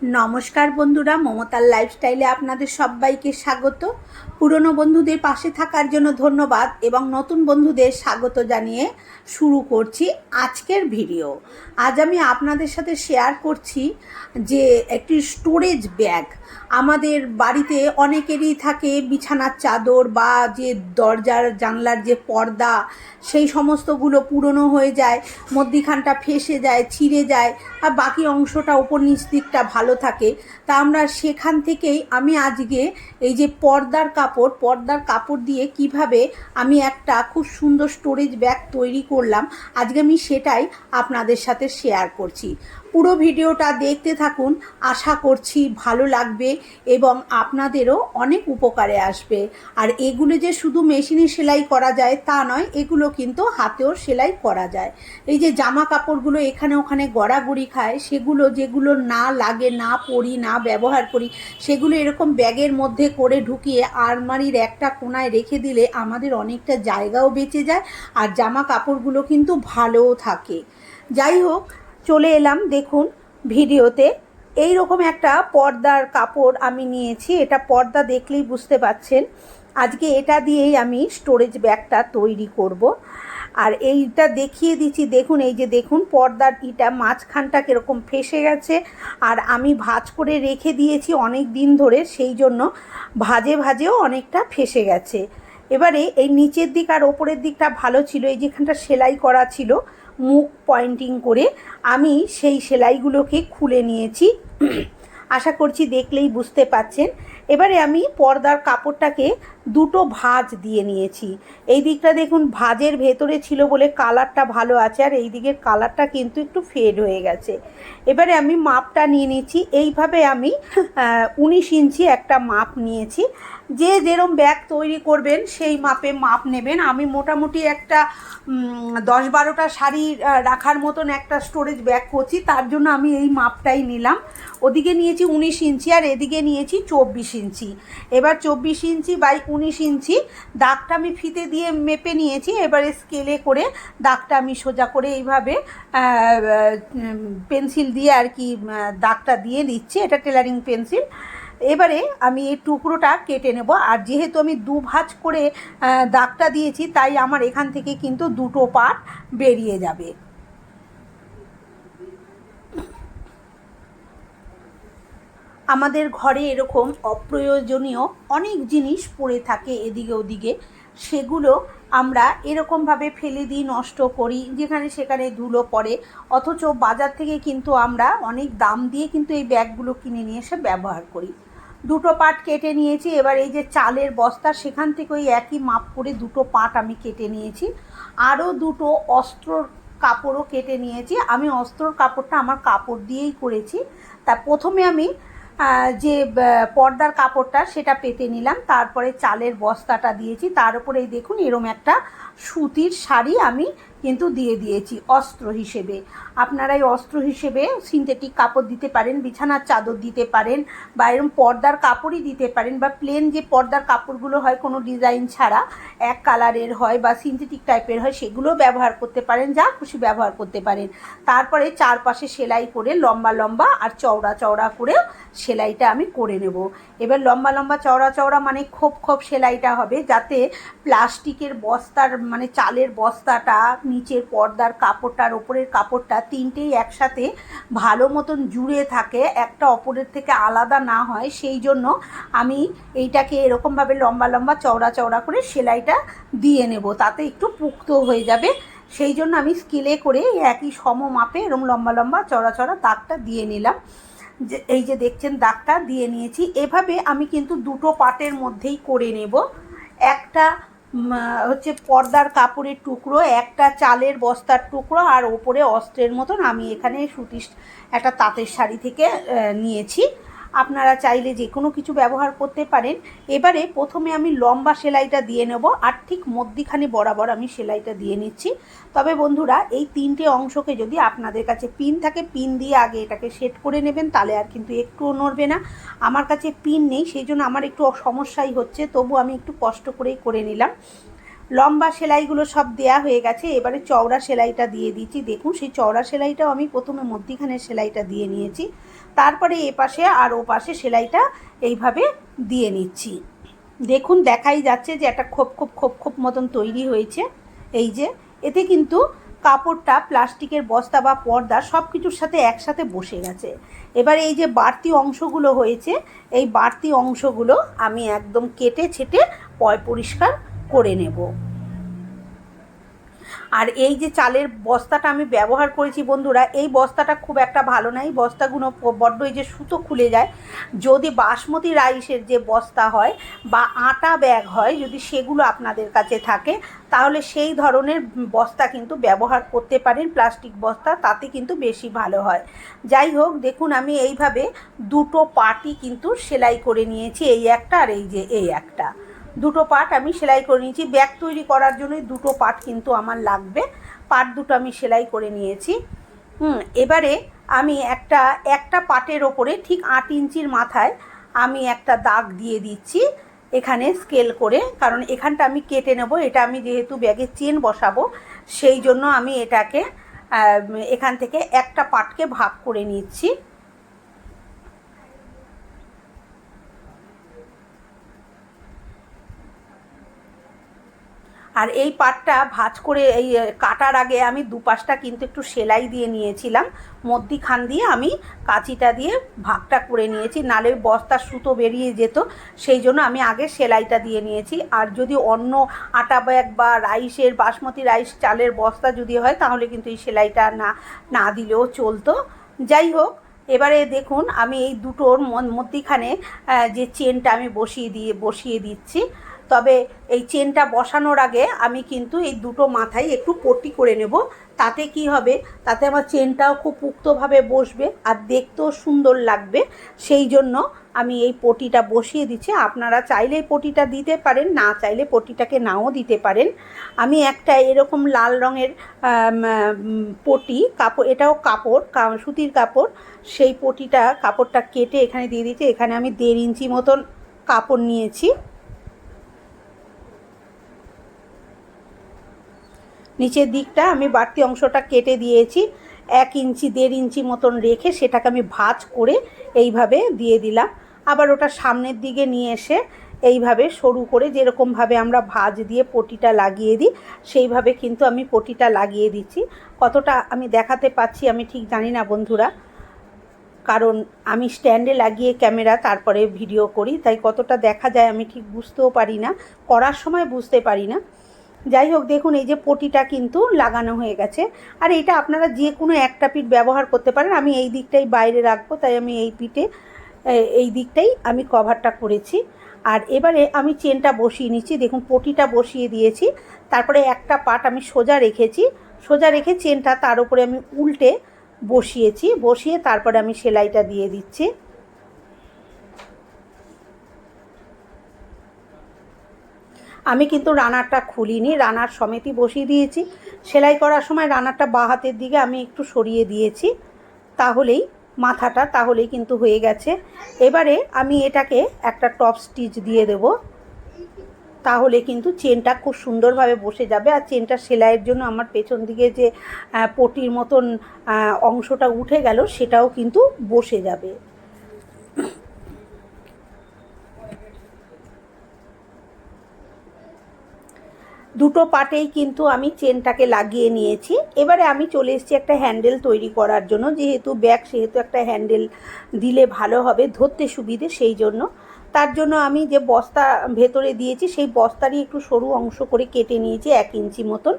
নমস্কার বন্ধুরা, মমতার লাইফস্টাইলে আপনাদের সবাইকে স্বাগত। পুরনো বন্ধুদের পাশে থাকার জন্য ধন্যবাদ এবং নতুন বন্ধুদের স্বাগত জানিয়ে শুরু করছি আজকের ভিডিও আজ আমি আপনাদের সাথে শেয়ার করছি যে একটি স্টোরেজ ব্যাগ আমাদের বাড়িতে অনেকেরই থাকে বিছানার চাদর বা যে দরজার, জানলার যে পর্দা, সেই সমস্তগুলো পুরনো হয়ে যায়, মধ্যিখানটা ফেসে যায়, ছিঁড়ে যায়, আর বাকি অংশটা ওপর নিচ দিকটা ভালো থাকে, তা আমরা সেখান থেকেই আমি আজকে এই যে পর্দার কাপড় পর্দার কাপড় দিয়ে কীভাবে আমি একটা খুব সুন্দর স্টোরেজ ব্যাগ তৈরি করলাম, আজকে আমি সেটাই আপনাদের সাথে শেয়ার করছি। পুরো ভিডিওটা দেখতে থাকুন। আশা করছি ভালো লাগবে এবং আপনাদেরও অনেক উপকারে আসবে। আর এগুলো যে শুধু মেশিনে সেলাই করা যায় তা নয়, এগুলো কিন্তু হাতেও সেলাই করা যায়। এই যে জামা কাপড়গুলো এখানে ওখানে গড়াগড়ি খায়, সেগুলো যেগুলো না লাগে, না পরি, না ব্যবহার করি, সেগুলো এরকম ব্যাগের মধ্যে করে ঢুকিয়ে আলমারির একটা কোনায় রেখে দিলে আমাদের অনেকটা জায়গাও বেঁচে যায় আর জামা কাপড়গুলো কিন্তু ভালোও থাকে। যাই হোক চলে এলাম, দেখুন, ভিডিওতে। এই রকম একটা পর্দার কাপড় আমি নিয়েছি, এটা পর্দা দেখলেই বুঝতে পাচ্ছেন। আজকে এটা দিয়েই আমি স্টোরেজ ব্যাগটা তৈরি করব। আর এইটা দেখিয়ে দিচ্ছি, দেখুন, এই যে দেখুন, পর্দার ইটা মাঝখানটা কীরকম ফেসে গেছে। আর আমি ভাজ করে রেখে দিয়েছি অনেক দিন ধরে, সেই জন্য ভাজে ভাজেও অনেকটা ফেসে গেছে। এবারে এই নিচের দিক আর ওপরের দিকটা ভালো ছিল, এই যেখানটা সেলাই করা ছিল মুখ পয়েন্টিং করে আমি সেই সেলাইগুলোকে খুলে নিয়েছি। আশা করছি দেখলেই বুঝতে পাচ্ছেন। এবারে আমি পর্দার কাপড়টাকে দুটো ভাঁজ দিয়ে নিয়েছি। এই দিকটা দেখুন, ভাজের ভেতরে ছিল বলে কালারটা ভালো আছে আর এই দিকের কালারটা কিন্তু একটু ফেড হয়ে গেছে। এবারে আমি মাপটা নিয়ে নিয়েছি এইভাবে আমি উনিশ ইঞ্চি একটা মাপ নিয়েছি। যে যেরম ব্যাগ তৈরি করবেন সেই মাপে মাপ নেবেন। আমি মোটামুটি একটা দশ বারোটা শাড়ি রাখার মতন একটা স্টোরেজ ব্যাগ করছি। তার জন্য আমি এই মাপটাই নিলাম। ওদিকে নিয়েছি উনিশ ইঞ্চি আর এদিকে নিয়েছি চব্বিশ ইঞ্চি। এবার চব্বিশ ইঞ্চি বাই উনিশ ইঞ্চি। দাগটা আমি ফিতে দিয়ে মেপে নিয়েছি, এবারে স্কেলে করে দাগটা আমি সোজা করে এইভাবে পেন্সিল দিয়ে আর কি দাগটা দিয়ে দিচ্ছি এটা টেলারিং পেন্সিল এবারে আমি এই টুকরোটা কেটে নেব, আর যেহেতু আমি দু ভাঁজ করে দাগটা দিয়েছি, তাই আমার এখান থেকে কিন্তু দুটো পার্ট বেরিয়ে যাবে। আমাদের ঘরে এরকম অপ্রয়োজনীয় অনেক জিনিস পড়ে থাকে এদিকে ওদিকে। সেগুলো আমরা এরকমভাবে ফেলে দিই, নষ্ট করি, যেখানে সেখানে ধুলো পড়ে। অথচ বাজার থেকে কিন্তু আমরা অনেক দাম দিয়ে কিন্তু এই ব্যাগগুলো কিনে নিয়ে এসে ব্যবহার করি। দুটো পাট কেটে নিয়েছি, এবার এই যে চালের বস্তা, সেখান থেকে ওই একই মাপ করে দুটো পাট আমি কেটে নিয়েছি। আরও দুটো অস্ত্রর কাপড়ও কেটে নিয়েছি। আমি অস্ত্রর কাপড়টা আমার কাপড় দিয়েই করেছি। তা প্রথমে আমি যে পর্দার কাপড়টা সেটা পেতে নিলাম। তারপরে চালের বস্তাটা দিয়েছি। তার উপরে দেখুন, এরম একটা সুতির শাড়ি আমি কিন্তু দিয়ে দিয়েছি অস্ত্র হিসেবে। আপনারা এই অস্ত্র হিসেবে সিনথেটিক কাপড় দিতে পারেন, বিছানার চাদর দিতে পারেন, বা এরকম পর্দার কাপড়ই দিতে পারেন, বা প্লেন যে পর্দার কাপড়গুলো হয় কোনো ডিজাইন ছাড়া, এক কালারের হয় বা সিনথেটিক টাইপের হয় সেগুলো ব্যবহার করতে পারেন, যা খুশি ব্যবহার করতে পারেন। তারপরে চারপাশে সেলাই করে লম্বা লম্বা আর চওড়া চওড়া করে সেলাইটা আমি করে নেব। এবার লম্বা লম্বা চওড়া চওড়া মানে খোপ খোপ সেলাইটা হবে, যাতে প্লাস্টিকের বস্তার মানে চালের বস্তাটা নিচের পর্দার কাপড়টার ওপরের কাপড়টা তিনটেই একসাথে ভালো মতন জুড়ে থাকে, একটা অপরের থেকে আলাদা না হয়। সেই জন্য আমি এইটাকে এরকমভাবে লম্বা লম্বা চওড়া চওড়া করে সেলাইটা দিয়ে নেব। তাতে একটু পুক্ত হয়ে যাবে। সেই জন্য আমি স্কেলে করে একই সম মাপে এরকম লম্বা লম্বা চড়া চড়া দাগটা দিয়ে নিলাম। যে, এই যে দেখছেন দাগটা দিয়ে নিয়েছি। এভাবে আমি কিন্তু দুটো পাটের মধ্যেই করে নেব। একটা হচ্ছে পর্দার কাপড়ের টুকরো, একটা চালের বস্তার টুকরো আর ওপরে অস্ত্রের মতন আমি এখানে সুতির একটা তাঁতের শাড়ি থেকে নিয়েছি। আপনারা চাইলে যে কোনো কিছু ব্যবহার করতে পারেন। এবারে প্রথমে আমি লম্বা সেলাইটা দিয়ে নেব আর ঠিক মধ্যিখানে বরাবর আমি সেলাইটা দিয়ে নিচ্ছি। তবে বন্ধুরা, এই তিনটে অংশকে যদি আপনাদের কাছে পিন থাকে, পিন দিয়ে আগে এটাকে সেট করে নেবেন, তাহলে আর কিন্তু একটুও নড়বে না। আমার কাছে পিন নেই, সেই জন্য আমার একটু সমস্যাই হচ্ছে, তবু আমি একটু কষ্ট করেই করে নিলাম। লম্বা সেলাইগুলো সব দেয়া হয়ে গেছে, এবারে চওড়া সেলাইটা দিয়ে দিচ্ছি। দেখুন, সেই চওড়া সেলাইটাও আমি প্রথমে মধ্যিখানের সেলাইটা দিয়ে নিয়েছি। তারপরে এ পাশে আর ও পাশে সেলাইটা এইভাবে দিয়ে নিচ্ছি। দেখুন, দেখাই যাচ্ছে যে একটা খোপ খোপ খোপ খোপ মতন তৈরি হয়েছে। এই যে, এতে কিন্তু কাপড়টা, প্লাস্টিকের বস্তা বা পর্দা সব কিছুর সাথে একসাথে বসে গেছে। এবার এই যে বাড়তি অংশগুলো হয়েছে, এই বাড়তি অংশগুলো আমি একদম কেটে ছেটে পয় পরিষ্কার করে নেব। আর এই যে চালের বস্তাটা আমি ব্যবহার করেছি বন্ধুরা, এই বস্তাটা খুব একটা ভালো না, এই বস্তাগুলো বড্ড এই যে সুতো খুলে যায়। যদি বাসমতি রাইসের যে বস্তা হয় বা আটা ব্যাগ হয়, যদি সেগুলো আপনাদের কাছে থাকে, তাহলে সেই ধরনের বস্তা কিন্তু ব্যবহার করতে পারেন, প্লাস্টিক বস্তা, তাতে কিন্তু বেশি ভালো হয়। যাই হোক, দেখুন আমি এইভাবে দুটো পার্টই কিন্তু সেলাই করে নিয়েছি, এই একটা আর এই যে এই একটা। দুটো পার্ট আমি সেলাই করে নিয়েছি। ব্যাগ তৈরি করার জন্যই দুটো পার্ট কিন্তু আমার লাগবে। পার্ট দুটো আমি সেলাই করে নিয়েছি। হুম, এবারে আমি একটা একটা পাটের ওপরে ঠিক আট ইঞ্চির মাথায় আমি একটা দাগ দিয়ে দিচ্ছি এখানে স্কেল করে। কারণ এখানটা আমি কেটে নেব, এটা আমি যেহেতু ব্যাগে চেন বসাবো, সেই জন্য আমি এটাকে এখান থেকে একটা পাটকে ভাগ করে নিচ্ছি। আর এই পাটটা ভাঁজ করে এই কাটার আগে আমি দুপাশটা কিন্তু একটু সেলাই দিয়ে নিয়েছিলাম। মধ্যিখান দিয়ে আমি কাঁচিটা দিয়ে ভাগটা করে নিয়েছি, নালে বস্তার সুতো বেরিয়ে যেত। সেই জন্য আমি আগে সেলাইটা দিয়ে নিয়েছি। আর যদি অন্য আটা ব্যাগ বা রাইসের, বাসমতি রাইস চালের বস্তা যদি হয়, তাহলে কিন্তু এই সেলাইটা না না দিলেও চলতো। যাই হোক, এবারে দেখুন, আমি এই দুটোর মধ্যিখানে যে চেনটা আমি বসিয়ে দিয়ে, বসিয়ে দিচ্ছি। তবে এই চেনটা বসানোর আগে আমি কিন্তু এই দুটো মাথায় একটু পট্টি করে নেব। তাতে কি হবে? তাতে আমার চেনটাও খুব পুক্তভাবে বসবে আর দেখতেও সুন্দর লাগবে। সেই জন্য আমি এই পটিটা বসিয়ে দিচ্ছি। আপনারা চাইলে পটিটা দিতে পারেন, না চাইলে পটিটাকে নাও দিতে পারেন। আমি একটা এরকম লাল রঙের পটি কাপড় এটাও কাপড় সুতির কাপড়। সেই পটিটা কাপড়টা কেটে এখানে দিয়ে দিচ্ছি এখানে আমি দেড় ইঞ্চি মতন কাপড় নিয়েছি। নিচের দিকটা আমি বাড়তি অংশটা কেটে দিয়েছি। এক ইঞ্চি, দেড় ইঞ্চি মতন রেখে সেটাকে আমি ভাঁজ করে এইভাবে দিয়ে দিলাম। আবার ওটা সামনের দিকে নিয়ে এসে এইভাবে সরু করে যেরকমভাবে আমরা ভাজ দিয়ে পটিটা লাগিয়ে দিই, সেইভাবে কিন্তু আমি পটিটা লাগিয়ে দিচ্ছি। কতটা আমি দেখাতে পাচ্ছি আমি ঠিক জানি না বন্ধুরা, কারণ আমি স্ট্যান্ডে লাগিয়ে ক্যামেরা তারপরে ভিডিও করি, তাই কতটা দেখা যায় আমি ঠিক বুঝতেও পারি না, করার সময় বুঝতে পারি না। যাই হোক, দেখুন, এই যে পটিটা কিন্তু লাগানো হয়ে গেছে। আর এটা আপনারা যে কোনো একটা পিঠ ব্যবহার করতে পারেন। আমি এই দিকটাই বাইরে রাখব, তাই আমি এই পিঠে এই দিকটাই আমি কভারটা করেছি। আর এবারে আমি চেনটা বসিয়ে নিচ্ছি। দেখুন, পটিটা বসিয়ে দিয়েছি। তারপরে একটা পাট আমি সোজা রেখেছি। সোজা রেখে চেনটা তার উপরে আমি উল্টে বসিয়েছি। বসিয়ে তারপরে আমি সেলাইটা দিয়ে দিচ্ছি। আমি কিন্তু রানারটা খুলিনি, রানার সমেতই বসিয়ে দিয়েছি। সেলাই করার সময় রানারটা বাঁ হাতের দিকে আমি একটু সরিয়ে দিয়েছি, তাহলেই মাথাটা, তাহলেই কিন্তু হয়ে গেছে। এবারে আমি এটাকে একটা টপ স্টিচ দিয়ে দেব, তাহলে কিন্তু চেনটা খুব সুন্দরভাবে বসে যাবে। আর চেনটা সেলাইয়ের জন্য আমার পেছন দিকে যে পটির মতন অংশটা উঠে গেল, সেটাও কিন্তু বসে যাবে। দুটো পাটেই কিন্তু আমি চেনটাকে লাগিয়ে নিয়েছি। এবারে আমি চলে এসেছি একটা হ্যান্ডেল তৈরি করার জন্য। যেহেতু ব্যাগ, সেহেতু একটা হ্যান্ডেল দিলে ভালো হবে, ধরতে সুবিধে সেই জন্য। তার জন্য আমি যে বস্তা ভেতরে দিয়েছি, সেই বস্তারই একটু সরু অংশ করে কেটে নিয়েছি, এক ইঞ্চি মতন।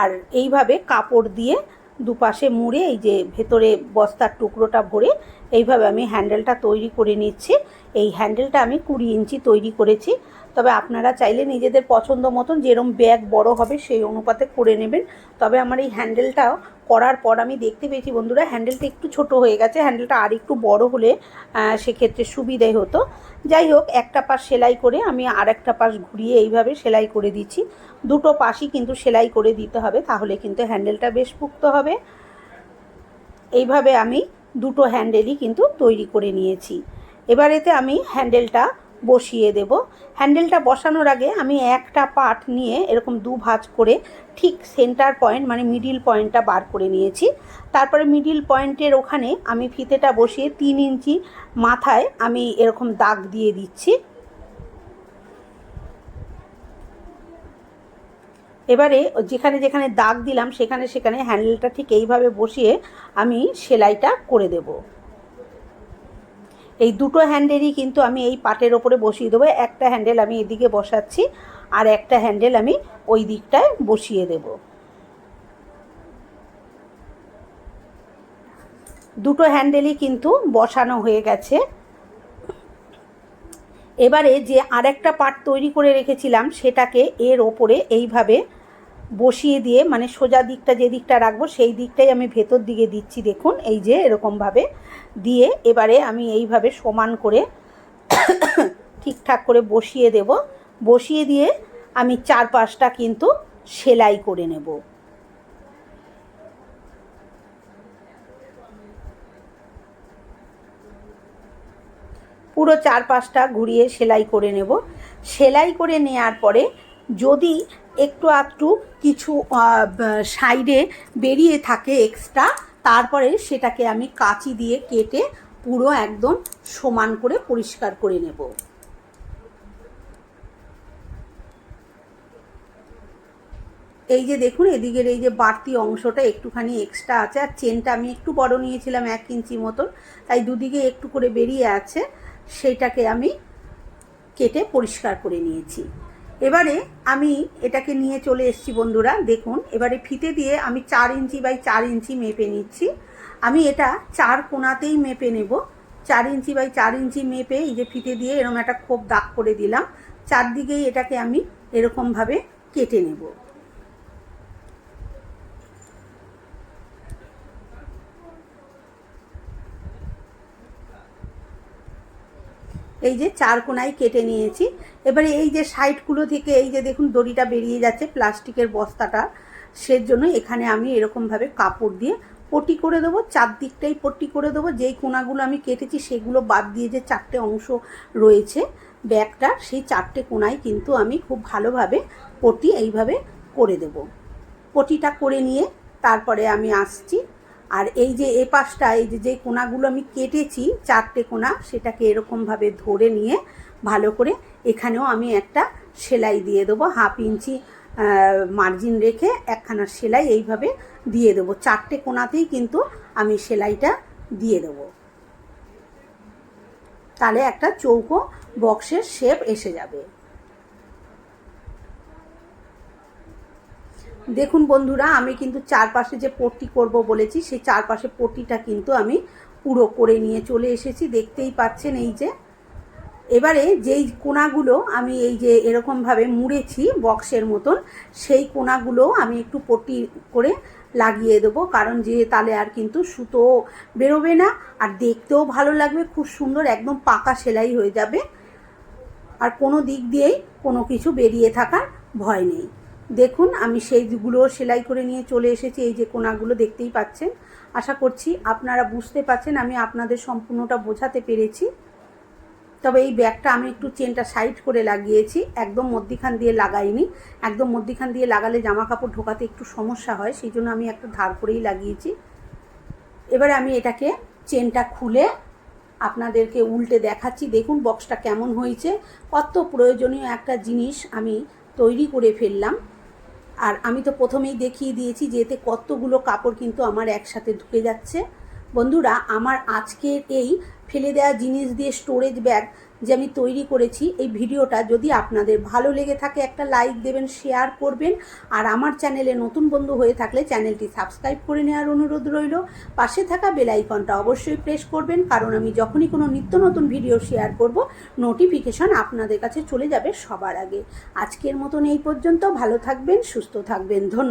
আর এইভাবে কাপড় দিয়ে দুপাশে মুড়ে এই যে ভেতরে বস্তার টুকরোটা ভরে এইভাবে আমি হ্যান্ডেলটা তৈরি করে নিচ্ছি। এই হ্যান্ডেলটা আমি কুড়ি ইঞ্চি তৈরি করেছি। তবে আপনারা চাইলে নিজেদের পছন্দ মতন যেরম ব্যাগ বড় হবে সেই অনুপাতে করে নেবেন। তবে আমার এই হ্যান্ডেলটাও করার পর আমি দেখতে পেয়েছি বন্ধুরা, হ্যান্ডেলটা একটু ছোট হয়ে গেছে, হ্যান্ডেলটা আর একটু বড় হলে সেক্ষেত্রে সুবিধে হতো। যাই হোক, একটা পাশ সেলাই করে আমি আর একটা পাশ ঘুরিয়ে এইভাবে সেলাই করে দিচ্ছি। দুটো পাশই কিন্তু সেলাই করে দিতে হবে, তাহলে কিন্তু হ্যান্ডেলটা বেশ পুক্ত হবে। এইভাবে আমি দুটো হ্যান্ডেলই কিন্তু তৈরি করে নিয়েছি। এবার এতে আমি হ্যান্ডেলটা বসিয়ে দেব। হ্যান্ডেলটা বসানোর আগে আমি একটা পাট নিয়ে এরকম দু ভাঁজ করে ঠিক সেন্টার পয়েন্ট মানে মিডিল পয়েন্টটা বার করে নিয়েছি। তারপরে মিডিল পয়েন্টের ওখানে আমি ফিতেটা বসিয়ে তিন ইঞ্চি মাথায় আমি এরকম দাগ দিয়ে দিচ্ছি। এবারে যেখানে যেখানে দাগ দিলাম সেখানে সেখানে হ্যান্ডেলটা ঠিক এইভাবে বসিয়ে আমি সেলাইটা করে দেব। এই দুটো হ্যান্ডেলই কিন্তু আমি এই পাটের ওপরে বসিয়ে দেবো। একটা হ্যান্ডেল আমি এদিকে বসাচ্ছি আর একটা হ্যান্ডেল আমি ওই দিকটায় বসিয়ে দেব। দুটো হ্যান্ডেলই কিন্তু বসানো হয়ে গেছে। এবারে যে আরেকটা পাট তৈরি করে রেখেছিলাম, সেটাকে এর ওপরে এইভাবে বসিয়ে দিয়ে মানে সোজা দিকটা যে দিকটা রাখব, সেই দিকটাই আমি ভেতর দিকে দিচ্ছি, দেখুন, এই যে এরকমভাবে দিয়ে এবারে আমি এইভাবে সমান করে ঠিকঠাক করে বসিয়ে দেব। বসিয়ে দিয়ে আমি চার পাঁচটা কিন্তু সেলাই করে নেব। পুরো চার পাঁচটা ঘুরিয়ে সেলাই করে নেব। সেলাই করে নেওয়ার পরে যদি একটু আধটু কিছু সাইডে বেরিয়ে থাকে এক্সট্রা তারপরে সেটাকে আমি কাঁচি দিয়ে কেটে পুরো একদম সমান করে পরিষ্কার করে নেব। এই যে দেখুন, এদিকের এই যে বাড়তি অংশটা একটুখানি এক্সট্রা আছে, আর চেনটা আমি একটু বড় নিয়েছিলাম, এক ইঞ্চি মতন, তাই দুদিকে একটু করে বেরিয়ে আছে, সেটাকে আমি কেটে পরিষ্কার করে নিয়েছি। এবারে আমি এটাকে নিয়ে চলে এসছি বন্ধুরা, দেখুন। এবারে ফিতে দিয়ে আমি চার ইঞ্চি বাই চার ইঞ্চি মেপে নিচ্ছি। আমি এটা চার কোনাতেই মেপে নেব। চার ইঞ্চি বাই চার ইঞ্চি মেপে এই যে ফিতে দিয়ে এরকম একটা খোপ দাগ করে দিলাম। চারদিকেই এটাকে আমি এরকমভাবে কেটে নেব। এই যে চার কোনায় কেটে নিয়েছি। এবারে এই যে সাইডগুলো থেকে এই যে দেখুন দড়িটা বেরিয়ে যাচ্ছে প্লাস্টিকের বস্তাটা সের জন্য এখানে আমি এরকমভাবে কাপড় দিয়ে পটি করে দেবো, চারদিকটাই পট্টি করে দেবো। যেই কোনাগুলো আমি কেটেছি সেগুলো বাদ দিয়ে যে চারটে অংশ রয়েছে ব্যাগটা, সেই চারটে কোনায় কিন্তু আমি খুব ভালোভাবে পটি এইভাবে করে দেব। পটিটা করে নিয়ে তারপরে আমি আসছি আর এই যে এ পাশটা, এই যে কোনাগুলো আমি কেটেছি, চারটে কোনা, সেটাকে এরকমভাবে ধরে নিয়ে ভালো করে এখানেও আমি একটা সেলাই দিয়ে দেবো। হাফ ইঞ্চি মার্জিন রেখে একখানা সেলাই এইভাবে দিয়ে দেবো। চারটে কোনাতেই কিন্তু আমি সেলাইটা দিয়ে দেবো। তাহলে একটা চৌকো বক্সের শেপ এসে যাবে। দেখুন বন্ধুরা, আমি কিন্তু চারপাশে যে পট্টি করব বলেছি, সেই চারপাশে পট্টিটা কিন্তু আমি পুরো করে নিয়ে চলে এসেছি। দেখতেই পাচ্ছেন এই যে। এবারে যেই কোনাগুলো আমি এই যে এরকমভাবে মুড়েছি বক্সের মতন, সেই কোনাগুলো আমি একটু পট্টি করে লাগিয়ে দেবো, কারণ যে তাহলে আর কিন্তু সুতো বেরোবে না, আর দেখতেও ভালো লাগবে, খুব সুন্দর একদম পাকা সেলাই হয়ে যাবে। আর কোনো দিক দিয়েই কোনো কিছু বেরিয়ে থাকার ভয় নেই। দেখুন, আমি সেইগুলো সেলাই করে নিয়ে চলে এসেছি, এই যে কোনাগুলো দেখতেই পাচ্ছেন। আশা করছি আপনারা বুঝতে পারছেন, আমি আপনাদের সম্পূর্ণটা বোঝাতে পেরেছি। তবে এই ব্যাগটা আমি একটু চেনটা সাইড করে লাগিয়েছি, একদম মধ্যিখান দিয়ে লাগাইনি। একদম মধ্যিখান দিয়ে লাগালে জামা কাপড় ঢোকাতে একটু সমস্যা হয়, সেই জন্য আমি একটা ধার করেই লাগিয়েছি। এবারে আমি এটাকে চেনটা খুলে আপনাদেরকে উল্টে দেখাচ্ছি। দেখুন, বক্সটা কেমন হয়েছে, কত প্রয়োজনীয় একটা জিনিস আমি তৈরি করে ফেললাম। আর আমি তো প্রথমেই দেখিয়ে দিয়েছি যে এতে কতগুলো কাপড় কিন্তু আমার একসাথে ঢুকে যাচ্ছে। বন্ধুরা, আমার আজকের এই ফেলে দেওয়া জিনিস দিয়ে স্টোরেজ ব্যাগ যে আমি তৈরি করেছি, এই ভিডিওটা যদি আপনাদের ভালো লেগে থাকে, একটা লাইক দেবেন শেয়ার করবেন, আর আমার চ্যানেলে নতুন বন্ধু হয়ে থাকলে চ্যানেলটি সাবস্ক্রাইব করে নেওয়ার অনুরোধ রইল। পাশে থাকা বেলাইকনটা অবশ্যই প্রেস করবেন, কারণ আমি যখনই কোনো নিত্য নতুন ভিডিও শেয়ার করব নোটিফিকেশন আপনাদের কাছে চলে যাবে সবার আগে। আজকের মতন এই পর্যন্ত, ভালো থাকবেন, সুস্থ থাকবেন, ধন্যবাদ।